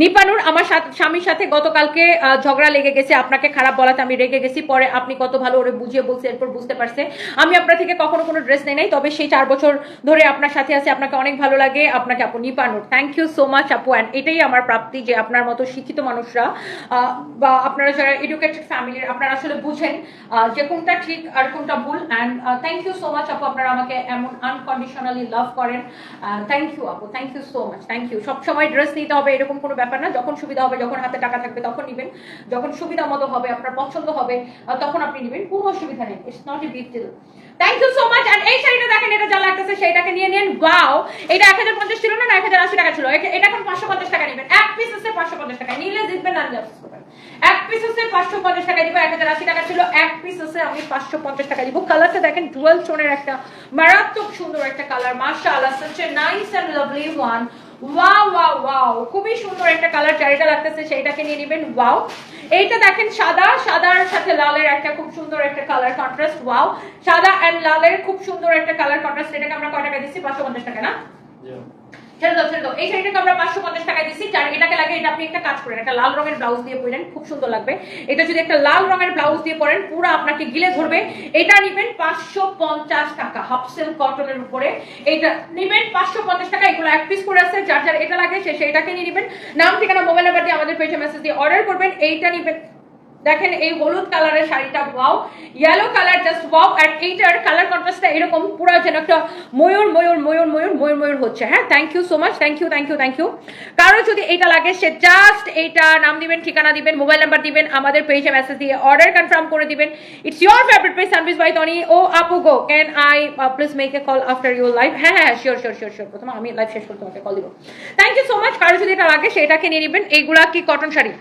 নিপানুর, আমার স্বামীর সাথে গতকালকে ঝগড়া লেগে গেছে। আপনাকে খারাপ বলাতে আমি রেগে গেছি। পরে আপনি কত ভালো ওরে বুঝিয়ে বলছে, এরপর বুঝতে পারছে। আমি আপনার থেকে কখনো কোনো ড্রেস নেই নাই, তবে সেই চার বছর ধরে আপনার সাথে আছে। আপনাকে অনেক ভালো লাগে। আপনাকে আপু Nipanur. Thank you so much আপু। অ্যান্ড এটাই আমার প্রাপ্তি যে আপনার মতো শিক্ষিত মানুষরা বা আপনারা যারা এডুকেটেড ফ্যামিলির আপনারা আসলে বুঝেন যে কোনটা ঠিক আর কোনটা ভুল। And thank you so much আপু। আপনারা আমাকে এমন আনকন্ডিশনালি লাভ করেন। থ্যাংক ইউ আপু। Thank you so much thank you সবসময় ড্রেস নিতে হবে, এরকম কোনো ব্যাপার না, যখন সুবিধা হবে, যখন হাতে টাকা থাকবে, তখন নেবেন। যখন সুবিধা মতো হবে, আপনার পছন্দ হবে তখন আপনি নেবেন। কোনো অসুবিধা নেই it's not a big deal thank you so much and এই শাড়িটা দেখেন, এটা যা লাগতেছে, সেইটাকে নিয়ে নেন। ওয়াও এটা এক হাজার পঞ্চাশ ছিল না এক হাজার আশি টাকা ছিল। এটা এখন পাঁচশো পঞ্চাশ টাকা নেবেন। এক পিস হচ্ছে পাঁচশো পঞ্চাশ টাকা। নিলে জিতবেন আর করবেন এক পিস হচ্ছে পাঁচশো পঞ্চাশ টাকা দিব, এক হাজার আশি টাকা ছিল। এক পিস হচ্ছে আমি পাঁচশো পঞ্চাশ টাকা দিব। কালারটা দেখেন ডুয়েল টোনের একটা মারাত্মক সুন্দর একটা কালার মাসা আল্লাহ nice and lovely one wow wow খুবই সুন্দর একটা কালার চারিটা লাগতেছে, সেইটাকে নিয়ে নেবেন ওয়াও এইটা দেখেন সাদা, সাদার সাথে লালের একটা খুব সুন্দর একটা কালার কন্ট্রাস্ট ওয়াও সাদা এন্ড লালের খুব সুন্দর একটা কালার কন্ট্রাস্ট এটাকে আমরা কয় দিচ্ছি? পাঁচশো পঞ্চাশ টাকা না? পাঁচশো পঞ্চাশ দিচ্ছি। এটাকে লাগে এটা আপনি একটা কাজ করেন, একটা লাল রঙের ব্লাউজ দিয়ে পরেন, খুব সুন্দর লাগবে। এটা যদি একটা লাল রঙের ব্লাউজ দিয়ে পরেন, পুরো আপনাকে গিলে ধরবে। এটা নিবেন পাঁচশো পঞ্চাশ টাকা হাফ সেল কটনের উপরে। পাঁচশো পঞ্চাশ টাকা, এগুলো করে এটা লাগে, সে নিয়ে নিবেন। নাম, ঠিকানা মোবাইল নাম্বার দিয়ে আমাদের পেজে মেসেজ দিয়ে অর্ডার করবেন। এইটা নিবেন দেখেন এই হলুদ কালারের শাড়িটা wow yellow colour just wow আর এইটার কালার কন্ট্রাস্টটা এরকম, পুরো যেন একটা ময়ূর ময়ূর ময়ূর ময়ূর ময়ূর ময়ূর হচ্ছে। হ্যাঁ thank you so much thank you thank you thank you কারও যদি এটা লাগে, সে জাস্ট এইটা নাম দিবেন, ঠিকানা দিবেন মোবাইল নাম্বার দিবেন, আমাদের পেজে মেসেজ দিয়ে অর্ডার কনফার্ম করে দিবেন। It's your favourite page service by Tony oh, আপু গো can I please make a call after your live হ্যাঁ হ্যাঁ শিওর শিওর শিওর শিওর প্রথমে আমি লাইভ শেষ করতে তোমাকে কল দিব। থ্যাংক ইউ সো মাচ কারও যদি এটা লাগে সেটাকে নিয়ে নেবেন। এইগুলা কি কটন শাড়ি?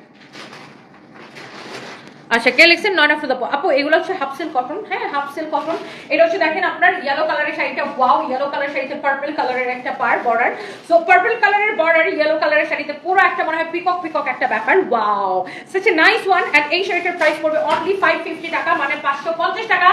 আচ্ছা কে লিখছেন? নয়ন আফরোজ আপু। আপু, এগুলো হচ্ছে হাফ সিল্ক কটন হ্যাঁ? হাফ সিল্ক কটন এটা হচ্ছে দেখেন আপনার ইয়েলো কালারের শাড়িটা। ওয়াও ইয়েলো কালার শাড়িতে পার্পল কালারের একটা পার বর্ডার সো পার্পল কালারের বর্ডার ইয়েলো কালারের শাড়িতে পুরো একটা মনে হয় পিকক পিকক একটা ব্যাপার। Wow such a nice one and এই শাড়িটার প্রাইস পড়বে অনলি ফাইভ ফিফটি টাকা মানে পাঁচশো পঞ্চাশ টাকা।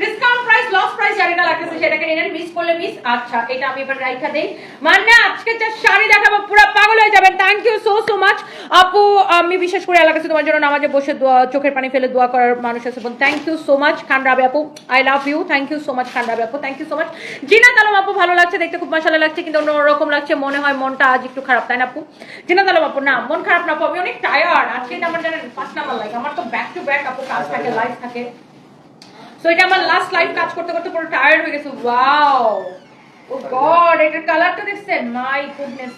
ডিসকাউন্ট প্রাইস লস প্রাইস শাড়িটা লাগতেছে, সেটাকে নিয়ে মিস করলে মিস আচ্ছা এটা আমি এবার রাইখা দেই। মানে আজকে যা শাড়ি দেখাবো, পুরো পাগল হয়ে যাবেন। Thank you so so much আপু, আমি বিশেষ করে এলাকাতে তোমার জন্য নামাজে বসে চোখের পানি ফেলে দোয়া করার মানুষ আছে। Thank you so much Khan Rabe আপু I love you thank you so much Khan Rabe আপু thank you so much Zinat Alam আপু, ভালো লাগছে, দেখতে খুব মশালা লাগছে, কিন্তু অন্যরকম লাগছে, মনে হয় মনটা আজ একটু খারাপ, তাই না আপু? জিনাত আলম আপু, না, মন খারাপ না আপু, আমি অনেক টায়ার্ড আজকে আমার জানেন পাঁচ নাম্বার লাগে আমার তো ব্যাক টু ব্যাক আপু কাজ থাকে লাইফ থাকে। সো এটা আমার লাস্ট লাইভ কাজ করতে করতে পুরো টায়ার্ড হয়ে গেছে ওয়াও ও গড এটার কালারটা দেখছেন? My goodness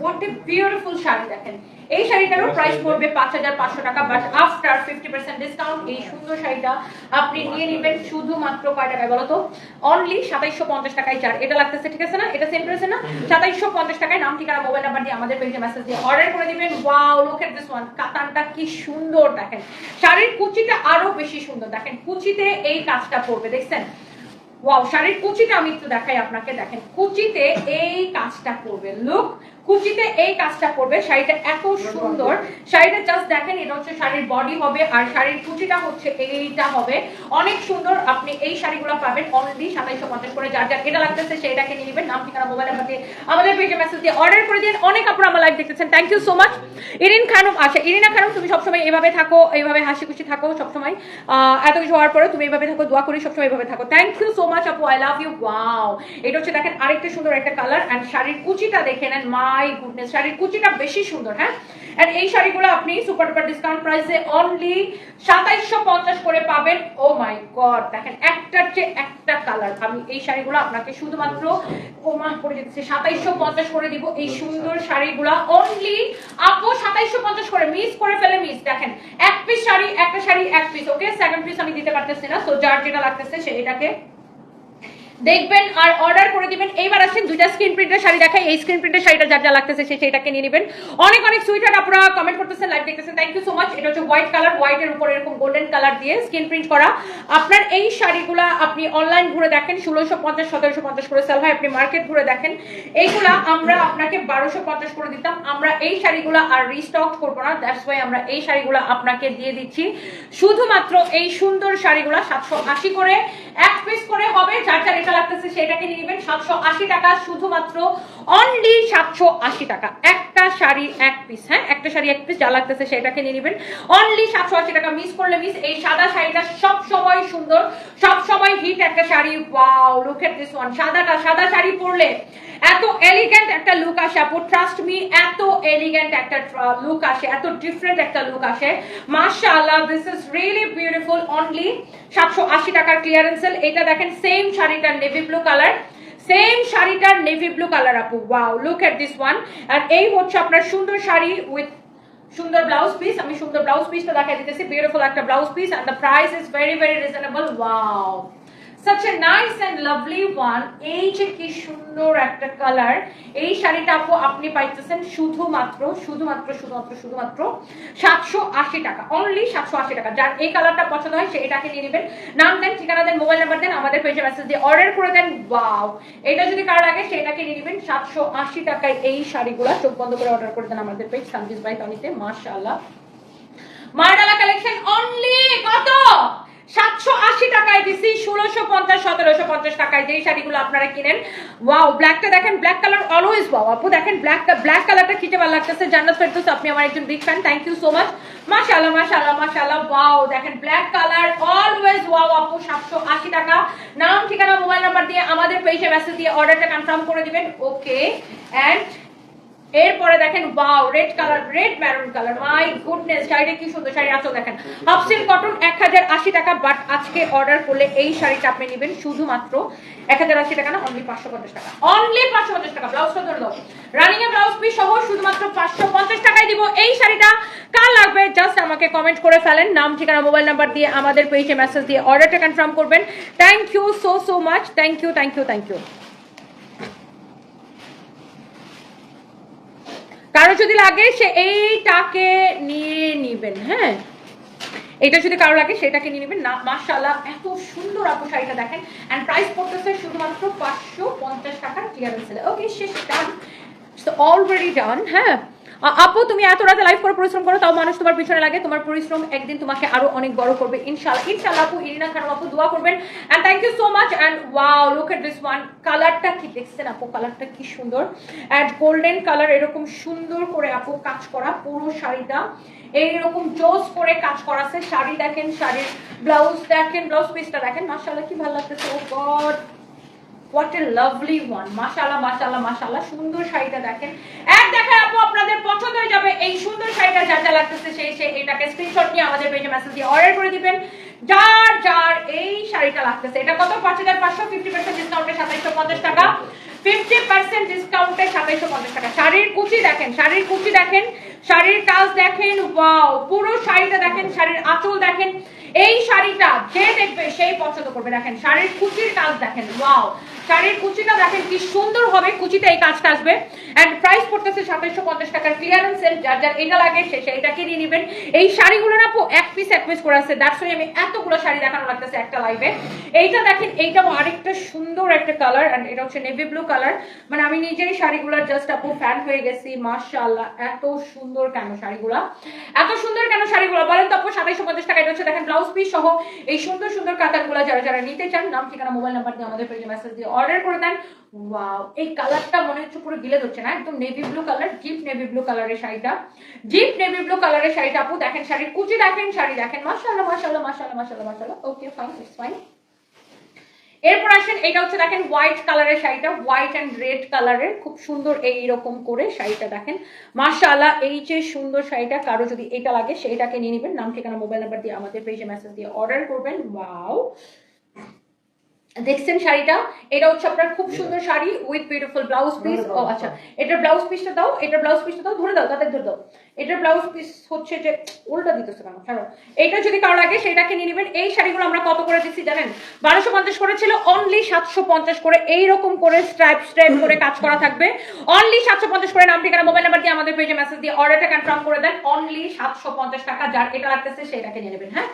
what a beautiful sari দেখেন। এই শাড়িটারও প্রাইস পড়বে পাঁচ হাজার পাঁচশো টাকা but after fifty percent discount এই সুন্দর শাড়িটা আপনি নিয়ে নেবেন শুধুমাত্র কয় টাকায় বলো তো অনলি সাতাইশশো পঞ্চাশ টাকায় চার এটা লাগতেছে ঠিক আছে না? এটা সেম প্রাইসে না? সাতাইশশো পঞ্চাশ টাকায় নাম ঠিকানা মোবাইল নাম্বার দিয়ে আমাদের পেজে মেসেজ দিয়ে অর্ডার করে দিবেন। Wow look at this one কাতানটা কি সুন্দর দেখেন। শাড়ির কুচিটা আরও বেশি সুন্দর দেখেন। কুচিতে এই কাজটা পড়বে দেখছেন? ওয়াও শাড়ির কুচিটা আমি একটু দেখাই আপনাকে দেখেন। কুচিতে এই কাজটা করবে। লুক কুচিতে এই কাজটা করবে। শাড়িটা এত সুন্দর। শাড়িটা জাস্ট দেখেন, এটা হচ্ছে শাড়ির বডি হবে আর শাড়ির কুচিটা হচ্ছে এইটা হবে। অনেক সুন্দর আপনি এই শাড়িগুলো পাবেন অনলি সাতাইশো পঞ্চাশ করে। যার যার এটা লাগতেছে সেইটাকে নিয়ে নেবেন। নাম, ঠিকানা মোবাইল নাম্বার দিয়ে আমাদের পেজে মেসেজ দিয়ে অর্ডার করে দিন। অনেক আপনারা আমার লাইভ দেখতেছেন। Thank you so much Irin Khanam আচ্ছা ইরিনা খানম, তুমি সবসময় এইভাবে থাকো এইভাবে হাসি খুশি থাকো সবসময়। এত কিছু হওয়ার পরে তুমি এইভাবে থাকো, দোয়া করি সবসময় এইভাবে থাকো। থ্যাংক ইউ সো মাচ আপু আই লাভ ইউ ওয়াও এটা হচ্ছে, দেখেন, আরেকটা সুন্দর একটা কালার অ্যান্ড শাড়ির কুচিটা দেখে নেন মাই গুডনেস শাড়ির কুচিটা বেশি সুন্দর হ্যাঁ? এন্ড এই শাড়িগুলো আপনি সুপার ডুপার ডিসকাউন্ট প্রাইসে অনলি সাতাইশশো পঞ্চাশ করে পাবেন। ও মাই গড দেখেন একটার চেয়ে একটা কালার আমি এই শাড়িগুলো আপনাকে শুধুমাত্র ও মা করে দিচ্ছি সাতাইশশো পঞ্চাশ করে দিব। এই সুন্দর শাড়িগুলো অনলি আপু সাতাইশশো পঞ্চাশ করে মিস করে ফেলে মিস দেখেন এক পিস শাড়ি একটা শাড়ি এক পিস ওকে সেকেন্ড পিস আমি দিতে পারতেছি না তো যার যেটা লাগতেছে সে এটাকে দেখবেন আর অর্ডার করে দিবেন। এইবার আসেন, দুইটা স্ক্রিন প্রিন্টের শাড়ি দেখাই। এই স্ক্রিন প্রিন্টের শাড়িটা যা যা লাগতেছে সে সেটাকে নিয়ে নেবেন। অনেক অনেক সুইটার আপনারা কমেন্ট করতেছেন লাইভ দেখতেছেন। থ্যাংক ইউ সো মাচ এটা হচ্ছে হোয়াইট কালার হোয়াইট এর উপর এরকম গোল্ডেন কালার দিয়ে স্ক্রিন প্রিন্ট করা। আপনার এই শাড়িগুলা আপনি অনলাইন ঘুরে দেখেন, ষোলোশো পঞ্চাশ, সতেরোশো পঞ্চাশ করে সেল হয়। আপনি মার্কেট ঘুরে দেখেন। এইগুলা আমরা আপনাকে বারোশো পঞ্চাশ করে দিতাম। আমরা এই শাড়িগুলা আর রিস্টক করব না। দ্যাটস ওয়াই আমরা এই শাড়িগুলা আপনাকে দিয়ে দিচ্ছি। শুধুমাত্র এই সুন্দর শাড়িগুলা সাতশো আশি করে, এক পিস করে হবে। যার যার যেটা লাগতেছে সেটাকে নিয়ে নেবেন সাতশো আশি টাকা শুধুমাত্র অনলি সাতশো আশি টাকা। একটা শাড়ি এক পিস হ্যাঁ? একটা শাড়ি এক পিস যা লাগতেছে সেটাকে নিয়ে নেবেন। অনলি সাতশো আশি টাকা। মিস করলে মিস এই সাদা শাড়িটা সব সময় সুন্দর সব সময় হিট একটা sari. Wow look at this one সাদাটা, সাদা শাড়ি পরলে এত এলিগেন্ট একটা লুক আসে। আপু ট্রাস্ট মি এত এলিগেন্ট একটা লুক আসে। এত ডিফারেন্ট একটা লুক আসে। মাশাআল্লাহ this is really beautiful only সাতশো আশি টাকার ক্লিয়ারেন্স সেল এটা দেখেন সেম শাড়িটার নেভি ব্লু কালার সেম শাড়িটার নেভি ব্লু কালার আপু। Wow look at this one আর এই হচ্ছে আপনার সুন্দর শাড়ি উইথ সুন্দর ব্লাউজ পিস আমি সুন্দর ব্লাউজ পিসটা দেখাই দিতেছি। বিউটিফুল একটা blouse piece and the price is very very reasonable wow such a nice and lovely one. এই যে কি সুন্দর একটা কালার এই শাড়িটা আপু আপনি পাইতেছেন শুধুমাত্র শুধুমাত্র শুধুমাত্র শুধুমাত্র সাতশো আশি টাকা। অনলি সাতশো আশি টাকা। যার এই কালারটা পছন্দ হয়, সে এটাকে নিয়ে নেবেন। নাম দেন, ঠিকানা দেন মোবাইল নাম্বার দেন, আমাদের পেজে মেসেজ দিয়ে অর্ডার করে দেন। ওয়াও এটা যদি কার লাগে সেটাকে নিয়ে নেবেন। সাতশো আশি টাকায় এই শাড়িগুলো। চোখ বন্ধ করে অর্ডার করে দেন আমাদের পেজ সানভিস বাই তনিতে মাশাআল্লাহ। মার্ডালা কালেকশন অনলি কত? সাতশো আশি টাকায় দিছি, ষোলোশো পঞ্চাশ, সতেরোশো পঞ্চাশ টাকায় যেই শাড়িগুলো আপনারা কিনেন। ওয়াও ব্ল্যাকটা দেখেন ব্ল্যাক কালার অলওয়েজ ওয়াও আপু, দেখেন ব্ল্যাক ব্ল্যাক কালারটা খেতে ভালো লাগতেছে। জান্নাত ফেরদৌস, আপনি আমার একজন big fan thank you so much মাশাআল্লাহ মাশাআল্লাহ মাশাআল্লাহ ওয়াও দেখেন ব্ল্যাক কালার অলওয়েজ ওয়াও আপু, সাতশো আশি টাকা। নাম, ঠিকানা মোবাইল নাম্বার দিয়ে আমাদের পেজে মেসেজ দিয়ে অর্ডারটা কনফার্ম করে দিবেন। ওকে অ্যান্ড এরপরে দেখেন wow red colour red maroon colour my goodness শাড়িটা কি সুন্দর শাড়ি আছো দেখেন। হাফসিল কটন এক হাজার আশি টাকা বাট আজকে অর্ডার করলে এই শাড়িটা আপনি নেবেন শুধুমাত্র এক হাজার আশি টাকা না অনলি পাঁচশো পঞ্চাশ টাকা। অনলি পাঁচশো পঞ্চাশ টাকা ব্লাউজটা ধরে দাও রানিং এ ব্লাউজ পিস সহ শুধুমাত্র পাঁচশো পঞ্চাশ টাকায় দিব এই শাড়িটা। কার লাগবে? জাস্ট আমাকে কমেন্ট করে ফেলেন, নাম, ঠিকানা মোবাইল নাম্বার দিয়ে আমাদের পেজে মেসেজ দিয়ে অর্ডারটা কনফার্ম করবেন। Thank you so so much thank you thank you thank you কারও যদি লাগে, সে এইটাকে নিয়ে নিবেন হ্যাঁ? এটা যদি কারও লাগে, সেটাকে নিয়ে নেবেন। না এত সুন্দর আপু শাড়িটা দেখেন। অ্যান্ড প্রাইস পড়তেছে শুধুমাত্র পাঁচশো পঞ্চাশ টাকার ক্লিয়ারেন্স ওকে শেষ ডান অলরেডি ডান হ্যাঁ? আপু, তুমি এত রাতে লাইভ করে পরিশ্রম করো, তাও মানুষ তোমার পিছনে লাগে। তোমার পরিশ্রম একদিন তোমাকে আরও অনেক বড় করবে, ইনশাআল্লাহ। ইনশাআল্লাহ আপু, ইরিনা খান আপু, দোয়া করবেন। And thank you so much and wow look at this one কালারটা কি দেখছেন আপু? কালারটা কি সুন্দর। এন্ড গোল্ডেন কালার এরকম সুন্দর করে আপু কাজ করা, পুরো শাড়িটা। এইরকম জোস করে কাজ করা আছে। শাড়ি দেখেন, শাড়ির ব্লাউজ দেখেন ব্লাউজ পিসটা দেখেন। মাশাআল্লাহ, কি ভালো লাগতেছে। ও God what a lovely one মাশাআল্লাহ মাশাআল্লাহ মাশাআল্লাহ। সুন্দর শাড়িটা দেখেন। এক দেখায় আপু, আপনাদের পছন্দ হয়ে যাবে এই সুন্দর শাড়িটা। যা যা লাগতেছে সেই সেই এটাকে স্ক্রিনশট নিয়ে আমাদের পেজে মেসেজ দিয়ে অর্ডার করে দিবেন। যার যার এই শাড়িটা লাগতেছে। এটা কত? পাঁচ হাজার পাঁচশো ফিফটি পার্সেন্ট ডিসকাউন্টে সাতাইশশো পঞ্চাশ টাকা। ফিফটি পার্সেন্ট ডিসকাউন্টে সাতাইশশো পঞ্চাশ টাকা। শাড়ির কুচি দেখেন, শাড়ির কুচি দেখেন, শাড়ির কাজ দেখেন। পুরো শাড়িটা দেখেন, শাড়ির আঁচল দেখেন। এই শাড়িটা যে দেখবে সেই পছন্দ করবে। দেখেন, শাড়ির কুচির কাজ দেখেন ওয়াও শাড়ির কুচিটা দেখেন কি সুন্দর হবে, কুচিতে এই কাজটা আসবে। এন্ড প্রাইস পড়তেছে সাতাইশশো পঞ্চাশ টাকার ক্লিয়ারেন্স সেল যার যার এটা লাগে, সে সেইটাকে নিয়ে নেবেন। এই শাড়িগুলো না আপু, এক পিস এক পিস করে আছে। দ্যাটস আমি এতগুলো শাড়ি দেখানো লাগতেছে একটা লাইভে এইটা দেখেন এইটাও আরেকটা সুন্দর একটা কালার এন্ড এটা হচ্ছে নেভি ব্লু কালার মানে আমি নিজেই শাড়িগুলোর জাস্ট আপু ফ্যান হয়ে গেছি, মাশাআল্লাহ, এত সুন্দর কেন শাড়িগুলা? এত সুন্দর কেন শাড়িগুলো? বলেন তো আপু সাতাইশশো পঞ্চাশ টাকা, এটা হচ্ছে দেখেন ব্লাউজ পিস সহ এই সুন্দর সুন্দর কাতারগুলো যারা যারা নিতে চান, নাম, ঠিকানা মোবাইল নাম্বার দিয়ে আমাদের পেজে মেসেজ দিয়ে অর্ডার করে দেন। এই কালারটা মনে হচ্ছে পুরো গিলে ধরছে না, একদম navy blue colour zip navy blue কালারের শাড়িটা। জিপ নেভি ব্লু কালারের শাড়িটা আপু, দেখেন শাড়ির, কুচি দেখেন শাড়ি দেখেন মাসাল্লাহ মাসাল্লাহ মাসাল্লাহ মাসাল্লাহ মাসাল্লাহ ওকে ফাইন ইটস ফাইন এরপর আসেন, এটা হচ্ছে দেখেন হোয়াইট কালারের শাড়িটা হোয়াইট অ্যান্ড রেড কালারের খুব সুন্দর এইরকম করে শাড়িটা দেখেন। মাশাআল্লাহ, এই যে সুন্দর শাড়িটা, কারও যদি এটা লাগে সেইটাকে নিয়ে নেবেন। নাম, ঠিকানা মোবাইল নাম্বার দিয়ে, আমাদের পেজে মেসেজ দিয়ে অর্ডার করবেন। ওয়াও দেখছেন শাড়িটা? এটা হচ্ছে আপনার খুব সুন্দর sari with beautiful blouse piece ও আচ্ছা। এটার ব্লাউজ পিসটা দাও এটার ব্লাউজ পিসটা দাও ধরে দাও তাদের ধরে দাও। এটার ব্লাউজ পিস হচ্ছে যে উল্টা দিতেছে কেন? ছাড়ো। এটা যদি কারও লাগে সেটাকে নিয়ে নেবেন। এই শাড়িগুলো আমরা কত করে দিচ্ছি জানেন? বারোশো পঞ্চাশ করে ছিল অনলি সাতশো পঞ্চাশ করে। এইরকম করে স্ট্রাইপ স্ট্রাইপ করে কাজ করা থাকবে। অনলি সাতশো পঞ্চাশ করে নাম ঠিকানা মোবাইল নাম্বার দিয়ে আমাদের পেজে মেসেজ দিয়ে অর্ডারটা কনফার্ম করে দেন। অনলি সাতশো পঞ্চাশ টাকা যার এটা লাগতেছে সেটাকে নিয়ে নেবেন হ্যাঁ?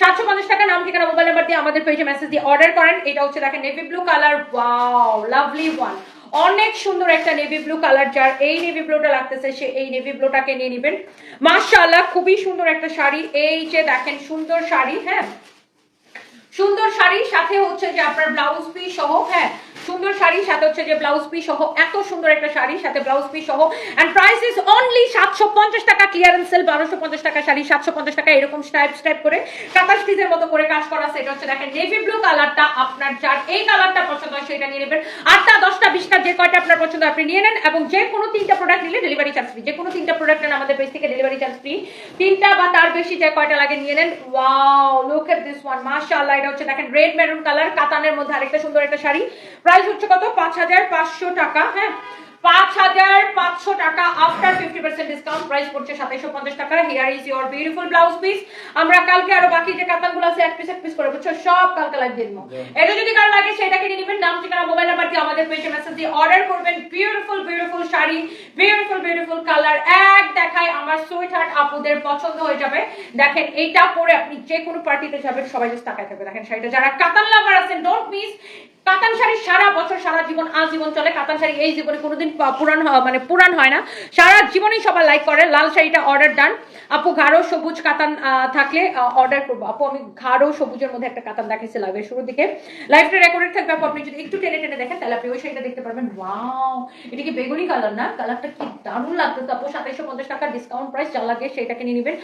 সাতশো পঞ্চাশ টাকা নাম ঠিকানা মোবাইল নাম্বার দিয়ে আমাদের পেজে মেসেজ দিয়ে অর্ডার করেন। এটা হচ্ছে দেখেন navy blue colour wow lovely one অনেক সুন্দর একটা নেভি ব্লু কালার যার এই নেভি ব্লুটা লাগতেছে, সে এই নেভি ব্লুটাকে নিয়ে নেবেন। মার্শাল্লাহ খুবই সুন্দর একটা শাড়ি। এই যে দেখেন, সুন্দর শাড়ি হ্যাঁ? সুন্দর শাড়ি, সাথে হচ্ছে যে আপনার ব্লাউজ পিস সহ হ্যাঁ? সুন্দর শাড়ি, সাথে হচ্ছে যে ব্লাউজ পিস সহ, এত সুন্দর একটা শাড়ি, সাথে ব্লাউজ পিস সহ। এন্ড প্রাইস ইজ অনলি সাতশো পঞ্চাশ টাকা ক্লিয়ারেন্স সেল বারোশো পঞ্চাশ টাকা শাড়ি, সাতশো পঞ্চাশ টাকা, এরকম স্টাইপ স্টাইপ করে কাতার স্টিচের মতো করে কাজ করা এটা হচ্ছে দেখেন নেভি ব্লু কালারটা আপনার যার এই কালারটা পছন্দ হয় সেটা নিয়ে নেবেন। আটটা, দশটা, বিশটা, যে কয়টা আপনার পছন্দ আপনি নিয়ে নেন এবং যে কোনো তিনটা প্রোডাক্ট নিলে ডেলিভারি চার্জ ফ্রি যে কোনো তিনটা প্রোডাক্ট নেন আমাদের পেজ থেকে ডেলিভারি চার্জ ফ্রি তিনটা বা তার বেশি যে কয়টা লাগে নিয়ে নেন। Wow look at this one মাশাআল্লাহ, এটা হচ্ছে দেখেন রেড মেরুন কালার কাতানের মধ্যে আরেকটা সুন্দর একটা শাড়ি। প্রাইস হচ্ছে কত? পাঁচ হাজার পাঁচশো টাকা হ্যাঁ? পাঁচ হাজার পাঁচশো টাকা after fifty percent discount price পড়ছে সাতাইশো পঞ্চাশ টাকা। Here is your beautiful blouse piece আমরা কালকে আরও বাকি যে কাতানগুলো আছে এক পিস এক পিস করে বুঝছ? সব কালকে লাইভ দিয়ে দেবো এটা যদি কারও লাগে সেটাকে নিয়ে নেবেন। নাম ঠিকানা মোবাইল নাম্বার দিয়ে আমাদের পেজে মেসেজ দিয়ে অর্ডার করবেন। Beautiful beautiful sari beautiful beautiful colour এক দেখায় আমার সুইট হার্ট আপুদের পছন্দ হয়ে যাবে। দেখেন এইটা পরে আপনি যে কোনো পার্টিতে যাবেন সবাই জাস্ট তাকায় থাকবে। দেখেন শাড়িটা। যারা কাতান লাভার আছেন ডোন্ট মিস কাতান শাড়ি সারা বছর সারা জীবন আজীবন চলে। কাতান শাড়ি এই জীবনে কোনোদিন পুরান মানে পুরান হয় না। সারা জীবনেই সবাই লাইক করে। লাল শাড়িটা অর্ডার ডান আপু গাঢ় সবুজ কাতান থাকলে অর্ডার করব। আপু, আমি গাঢ় সবুজের মধ্যে একটা কাতান দেখাইছি লাইভের শুরুর দিকে। লাইভটা রেকর্ডেড থাকবে আপু, আপনি যদি একটু টেনে টেনে দেখেন, তাহলে আপনি ওই শাড়িটা দেখতে পারবেন। ওয়াও এটা কি বেগুনি কালার না? কালারটা কি দারুণ লাগতো আপু। সাতাইশো পঞ্চাশ টাকা ডিসকাউন্ট প্রাইস যা লাগে সেটাকে নিয়ে নেবেন।